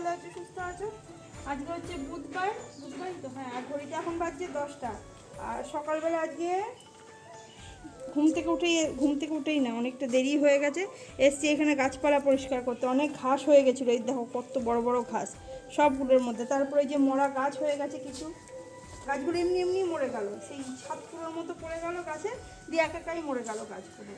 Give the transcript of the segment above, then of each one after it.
ভালো আছো, সুস্থ আছো? আজকে হচ্ছে বুধবার, বুধবারই তো? হ্যাঁ আর ঘড়িতে এখন বাজছে দশটা। আর সকালবেলা আজকে ঘুম থেকে উঠেই, ঘুম থেকে উঠেই না, অনেকটা দেরি হয়ে গেছে। এসছি এখানে গাছপালা পরিষ্কার করতে। অনেক ঘাস হয়ে গেছিল। এই দেখো, কত বড় বড় ঘাস। সবগুলোর মধ্যে। তারপরে যে মরা গাছ হয়ে গেছে কিছু। গাছগুলো এমনি এমনি মরে গেল। সেই ছাদগুলোর মতো পড়ে গেল গাছে। দিয়ে এক একাই মরে গেল গাছগুলো।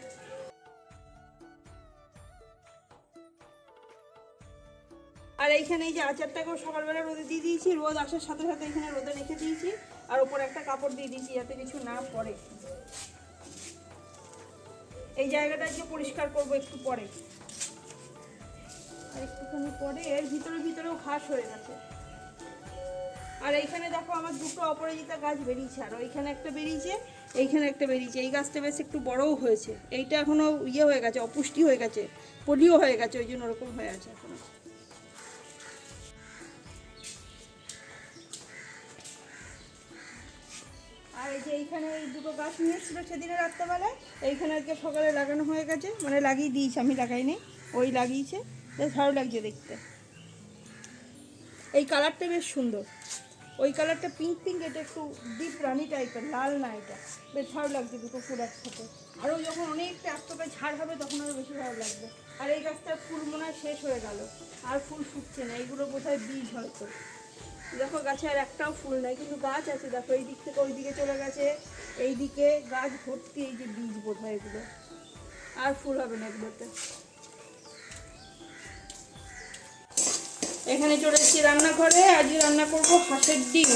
আর এইখানে এই যে আচারটাকেও সকালবেলা রোদে দিয়ে দিয়েছি, রোদ আসার সাথে সাথে এখানে রোদে রেখে দিয়েছি, আর ওপরে একটা কাপড় দিয়ে দিয়েছি যাতে কিছু না পড়ে। এই জায়গাটা আজকে পরিষ্কার করব একটু পরে। আর একটুখানি পরে এর ভিতরে ভিতরেও ঘাস হয়ে গেছে। আর এইখানে দেখো আমার দুটো অপরাজিতা গাছ বেরিয়েছে, আর ওইখানে একটা বেরিয়েছে, এইখানে একটা বেরিয়েছে। এই গাছটা বেশ একটু বড়ও হয়েছে। এইটা এখনও ইয়ে হয়ে গেছে, অপুষ্টি হয়ে গেছে, পলিও হয়ে গেছে, ওই জন্য ওরকম হয়ে আছে এখনও। এই যে এইখানে এই দুটো গাছ নিয়ে এসেছিল সেদিনে রাত্রেবেলায়, এইখানে আজকে সকালে লাগানো হয়ে গেছে মানে লাগিয়ে দিয়েছি, আমি লাগাইনি, ওই লাগিয়েছে, বেশ ভালো লাগছে দেখতে। এই কালারটা বেশ সুন্দর, ওই কালারটা পিঙ্ক পিঙ্ক এটা একটু ডিপ রানি টাইপের লাল না এটা, বেশ ভালো লাগছে দুটো ফুল একসাথে। আরও যখন অনেকটা একটাটা ঝাড় হবে, তখন আরও বেশি ভালো লাগবে। আর এই গাছটার ফুল মনে হয় শেষ হয়ে গেল, আর ফুল ফুটছে না, এইগুলো বোধহয় বীজ হয়তো। দেখো গাছে আর একটাও ফুল নাই, কিন্তু গাছ আছে। দেখো এই দিক থেকে ওই দিকে চলে গেছে। এই দিকে গাছ ভর্তি, এই যে বীজ বোধ হয় এগুলো। আর ফুল হবে না এগুলোতে। এখানে চলে এসেছি রান্নাঘরে। আজকে রান্না করব হাঁসের ডিম।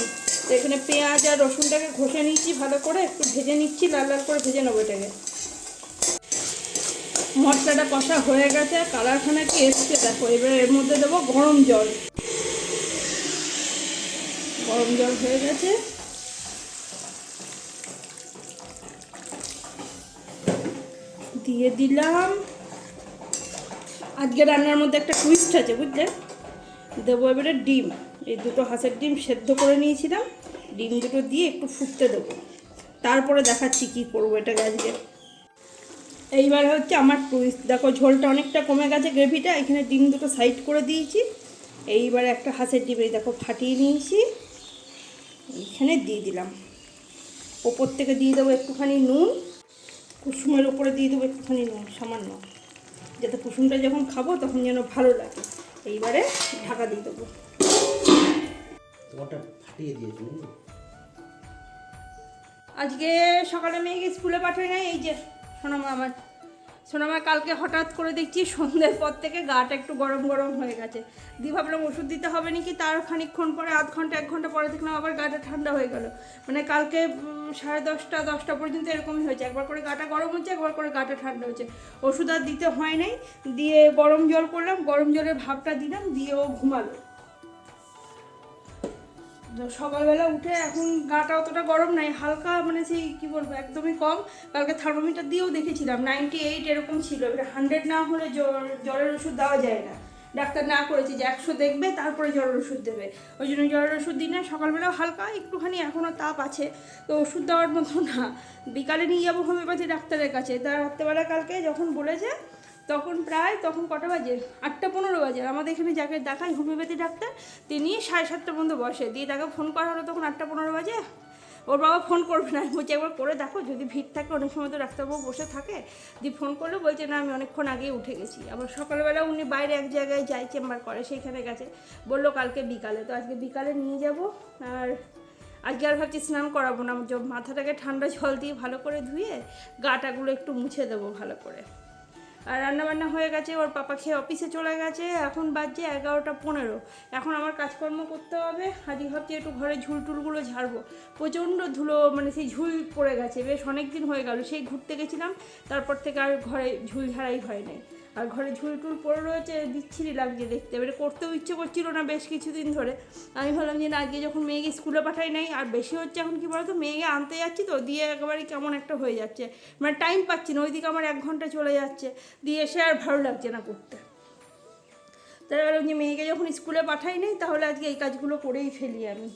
এখানে পেঁয়াজ আর রসুনটাকে ঘষে নিচ্ছি ভালো করে। একটু ভেজে নিচ্ছি, লাল লাল করে ভেজে নেব এটাকে। মশলাটা কষা হয়ে গেছে। কালারখানা কি এসছে দেখো, এবার এর মধ্যে দেবো গরম জল। গরম জল হয়ে গেছে। দিয়ে দিলাম। আজকে রান্নার মধ্যে একটা টুইস্ট আছে, বুঝলে? দেবো এবারে ডিম। এই দুটো হাঁসের ডিম সেদ্ধ করে নিয়েছিলাম। ডিম দুটো দিয়ে একটু ফুটতে দেবো। তারপরে দেখাচ্ছি কী করব এটাকে আজকে। এইবার হচ্ছে আমার টুইস্ট দেখো, ঝোলটা অনেকটা কমে গেছে গ্রেভিটা। এখানে ডিম দুটো সাইড করে দিয়েছি। এইবার একটা হাঁসের ডিম, এই দেখো, ফাটিয়ে নিয়েছি। এইখানে দিয়ে দিলাম। ওপর থেকে দিয়ে দেবো একটুখানি নুন। কুসুমের ওপরে দিয়ে দেবো একটুখানি নুন সামান্য। যাতে কুসুমটা যখন খাব তখন যেন ভালো লাগে। এইবারে ঢাকা দিয়ে দেবো। ফাটিয়ে দিয়েছি আজকে সকালে মেয়েকে স্কুলে পাঠাই নাই এই যে সোনামা আমার। সোনামা, কালকে হঠাৎ করে দেখছি সন্ধ্যের পর থেকে গাটা একটু গরম গরম হয়ে গেছে। দিয়ে ভাবলাম ওষুধ দিতে হবে নাকি? তার খানিকক্ষণ পরে, আধ ঘণ্টা, এক ঘণ্টা পরে দেখলাম আবার গাটা ঠান্ডা হয়ে গেল। মানে কালকে সাড়ে দশটা দশটা পর্যন্ত এরকমই হয়েছে। একবার করে গাটা গরম হচ্ছে, একবার করে গাটা ঠান্ডা হচ্ছে। ওষুধ আর দিতে হয় নাই। দিয়ে গরম জল করলাম, গরম জলের ভাবটা দিলাম, দিয়ে ও ঘুমালো। সকালবেলা উঠে এখন গাটা অতটা গরম নাই, হালকা মানে সেই কী বলব, একদমই কম। কালকে থার্মোমিটার দিয়েও দেখেছিলাম নাইনটি এইট এরকম ছিল। এবার হান্ড্রেড না হলে জ্বর, জ্বরের ওষুধ দেওয়া যায় না। ডাক্তার না করেছে যে একশো দেখবে, তারপরে জ্বরের ওষুধ দেবে। ওই জন্য জ্বরের ওষুধ দিই না, সকালবেলাও হালকা, একটুখানি এখনও তাপ আছে। তো ওষুধ দেওয়ার মতো না। বিকালে নিয়ে যাব হোমিওপ্যাথি ডাক্তারের কাছে। তা রাত্রেবেলা কালকে যখন বলেছে তখন প্রায়, তখন কটা বাজে? আটটা পনেরো বাজে। আমাদের এখানে যাকে দেখায় হোমিওপ্যাথি ডাক্তার, তিনি সাড়ে সাতটা পর্যন্ত বসে। দিয়ে তাকে ফোন করা হলো তখন আটটা পনেরো বাজে। ওর বাবা ফোন করবে না। বলছি, একবার করে দেখো, যদি ভিড় থাকে, অনেক সময় তো ডাক্তারবাবু বসে থাকে। দিয়ে ফোন করলে, বলছে, না, আমি অনেকক্ষণ আগেই উঠে গেছি। আবার সকালবেলা উনি বাইরে এক জায়গায় যাই, চেম্বার করে সেইখানে গেছে। বলল, কালকে বিকালে। তো আজকে বিকালে নিয়ে যাব। আর আজকে আর ভাবছি স্নান করাবো না। মাথাটাকে ঠান্ডা জল দিয়ে ভালো করে ধুয়ে, গাটাগুলো একটু মুছে দেবো ভালো করে। আর রান্নাবান্না হয়ে গেছে, ওর পাপা খেয়ে অফিসে চলে গেছে, এখন বাজছে এগারোটা পনেরো। এখন আমার কাজকর্ম করতে হবে, আজকে ভাবছি একটু ঘরে ঝুল টুলগুলো ঝাড়বো। প্রচণ্ড ধুলো মানে সেই ঝুল পড়ে গেছে, বেশ অনেক দিন হয়ে গেল, সেই ঘুরতে গেছিলাম, তারপর থেকে আর ঘরে ঝুল ঝাড়াই হয় আর ঘরে ঝুল টুল পড়ে রয়েছে বিচ্ছিরি লাগছে দেখতে। এবারে করতেও ইচ্ছে করছিল না বেশ কিছুদিন ধরে। আমি ভাবলাম যে না, আজকে যখন মেয়েকে স্কুলে পাঠাই নাই, আর বেশি হচ্ছে এখন কি বলতো, মেয়েকে আনতে যাচ্ছি তো, দিয়ে একেবারে কেমন একটা হয়ে যাচ্ছে। মানে টাইম পাচ্ছি না, ওইদিকে আমার এক ঘণ্টা চলে যাচ্ছে। দিয়ে এসে আর ভালো লাগছে না করতে। তাই ভাবলাম যে মেয়েকে যখন স্কুলে পাঠাই নাই, তাহলে আজকে এই কাজগুলো করেই ফেলি আমি।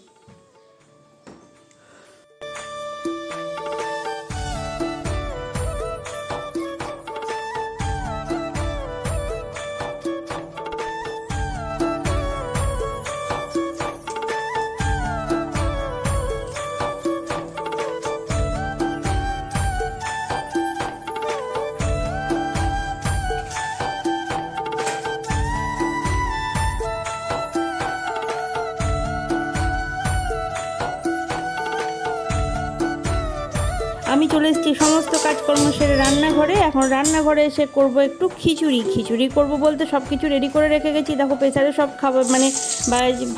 আমি চলে এসেছি সমস্ত কাজকর্ম সেরে রান্নাঘরে। এখন রান্নাঘরে এসে করব একটু খিচুড়ি। খিচুড়ি করব বলতে সব কিছু রেডি করে রেখে গেছি। দেখো প্রেসারে সব খাবার মানে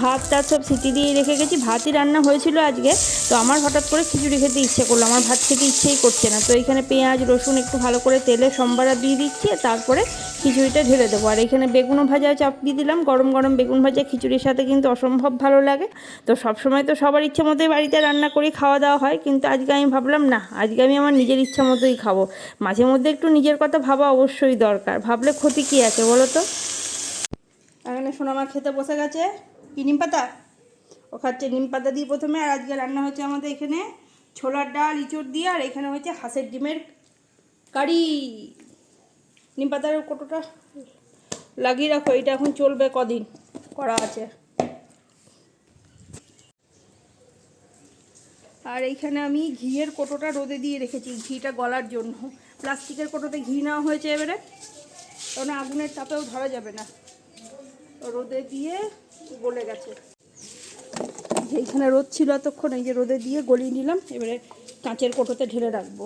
ভাত টাত সব সিটি দিয়ে রেখে গেছি। ভাতই রান্না হয়েছিল আজকে। তো আমার হঠাৎ করে খিচুড়ি খেতে ইচ্ছে করল। আমার ভাত খেতে ইচ্ছেই করছে না। তো এখানে পেঁয়াজ, রসুন একটু ভালো করে তেলে সম্বারা দিয়ে দিচ্ছি তারপরে খিচুড়িটা ঢেলে দেবো। আর এখানে বেগুনও ভাজা চাপ দিয়ে দিলাম। গরম গরম বেগুন ভাজা খিচুড়ির সাথে কিন্তু অসম্ভব ভালো লাগে। তো সবসময় তো সবার ইচ্ছে মতোই বাড়িতে রান্না করি, খাওয়া দাওয়া হয়। কিন্তু আজকে আমি ভাবলাম, না আজকে আমি আমার নিজের ইচ্ছা মতোই খাব। মাঝে মধ্যে একটু নিজের কথা ভাবা অবশ্যই দরকার। ভাবলে ক্ষতি কী আছে বলো তো? এখানে সোনামা খেতে বসে গেছে। কি নিম পাতা? ও খাচ্ছে নিম পাতা দিয়ে প্রথমে, আর আজকে রান্না হচ্ছে আমাদের এখানে ছোলার ডাল, ইঁচড় দিয়ে, আর এখানে হচ্ছে হাঁসের ডিমের কারি। নিম পাতার কোটোটা লাগিয়ে রাখো, এটা এখন চলবে কদিন, করা আছে। আর এইখানে আমি ঘিয়ের কোটোটা রোদে দিয়ে রেখেছি ঘিটা গলার জন্য। প্লাস্টিকের কোটোতে ঘি নেওয়া হয়েছে এবারে। কারণ আগুনের তাপেও ধরা যাবে না। রোদে দিয়ে গলে গেছে। এইখানে রোদ ছিল এতক্ষণ, এই যে রোদে দিয়ে গলিয়ে নিলাম, এবারে কাঁচের কোটোতে ঢেলে রাখব।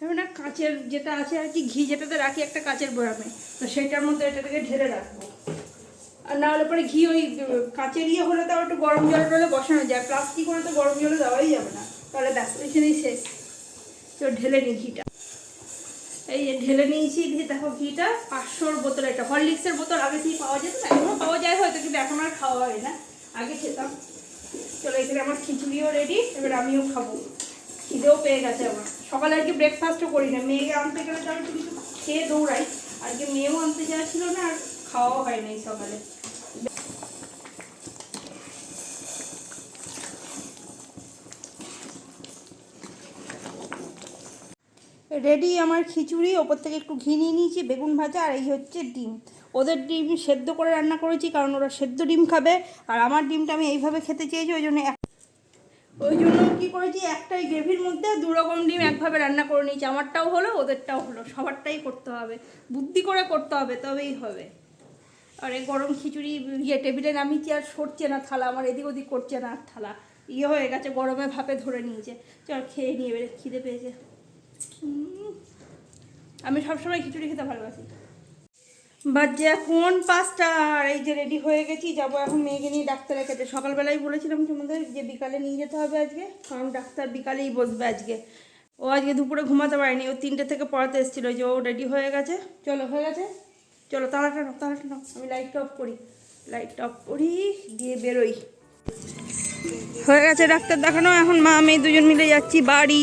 এবার না, কাঁচের যেটা আছে আর কি, ঘি যেটাতে রাখি একটা কাঁচের বয়ামে, তো সেটার মধ্যে এটাকে ঢেলে রাখব। আর না হলে পরে ঘি ওই কাঁচের ইয়ে হলে তাও একটু গরম জলে টলে বসানো যায়। প্লাস্টিক হলে তো গরম জলে দেওয়াই যাবে না। তাহলে ব্যাস, এখানেই শেষ। তো ঢেলে নিই ঘিটা। এই যে ঢেলে নিয়েছি, দিয়ে দেখো ঘিটা, পাঁচশোর বোতল একটা হরলিক্সের বোতল, আগে থেকে পাওয়া যেত এখনও পাওয়া যায় হয়তো, কিন্তু এখন আর খাওয়া হয় না। আগে খেতাম। চলো এখানে আমার খিচুড়িও রেডি এবার আমিও খাব। খিদেও পেয়ে গেছে আমার। সকালে আজকে ব্রেকফাস্টও করি না মেয়েকে আনতে গেলে তো আমি কিছু খেয়ে দৌড়াই। আজকে মেয়েও আনতে যাচ্ছিল না, আর খাওয়াও হয় নাই সকালে। রেডি আমার খিচুড়ি, ওপর থেকে একটু ঘি নিয়ে নিয়েছি, বেগুন ভাজা আর এই হচ্ছে ডিম। ওদের ডিম সেদ্ধ করে রান্না করেছি, কারণ ওরা সেদ্ধ ডিম খাবে, আর আমার ডিমটা আমি এইভাবে খেতে চেয়েছি, ওই জন্য ওই জন্য কী করেছি, একটাই গ্রেভির মধ্যে দু রকম ডিম একভাবে রান্না করে নিয়েছি। আমারটাও হলো, ওদেরটাও হলো, সবারটাই করতে হবে। বুদ্ধি করে করতে হবে, তবেই হবে। আর গরম খিচুড়ি ইয়ে টেবিলে নামিয়েছি আর সরছে না থালা, আমার এদিক ওদিক করছে না থালা। ইয়ে হয়ে গেছে, গরমে ভাপে ধরে নিয়েছে। চল খেয়ে নিয়ে এবারে, খিদে পেয়েছে। আমি সবসময় খিচুড়ি খেতে ভালোবাসি। বাজে এখন পাঁচটা, আর এই যে রেডি হয়ে গেছি, যাব এখন মেয়েকে নিয়ে ডাক্তারের কাছে সকালবেলায় বলেছিলাম তোমাদের যে বিকালে নিয়ে যেতে হবে আজকে, কারণ ডাক্তার বিকালেই বসবে আজকে। ও আজকে দুপুরে ঘুমাতে পারেনি, ও তিনটে থেকে পড়াতে এসেছিল, যে ও রেডি হয়ে গেছে। চলো, হয়ে গেছে? চলো তাড়াটা নাও তাড়াটা নাও, আমি লাইটটা অফ করি লাইটটা অফ করি দিয়ে বেরোই। হয়ে গেছে ডাক্তার দেখানো, এখন মা, আমি দুজন মিলে যাচ্ছি, বাড়ি।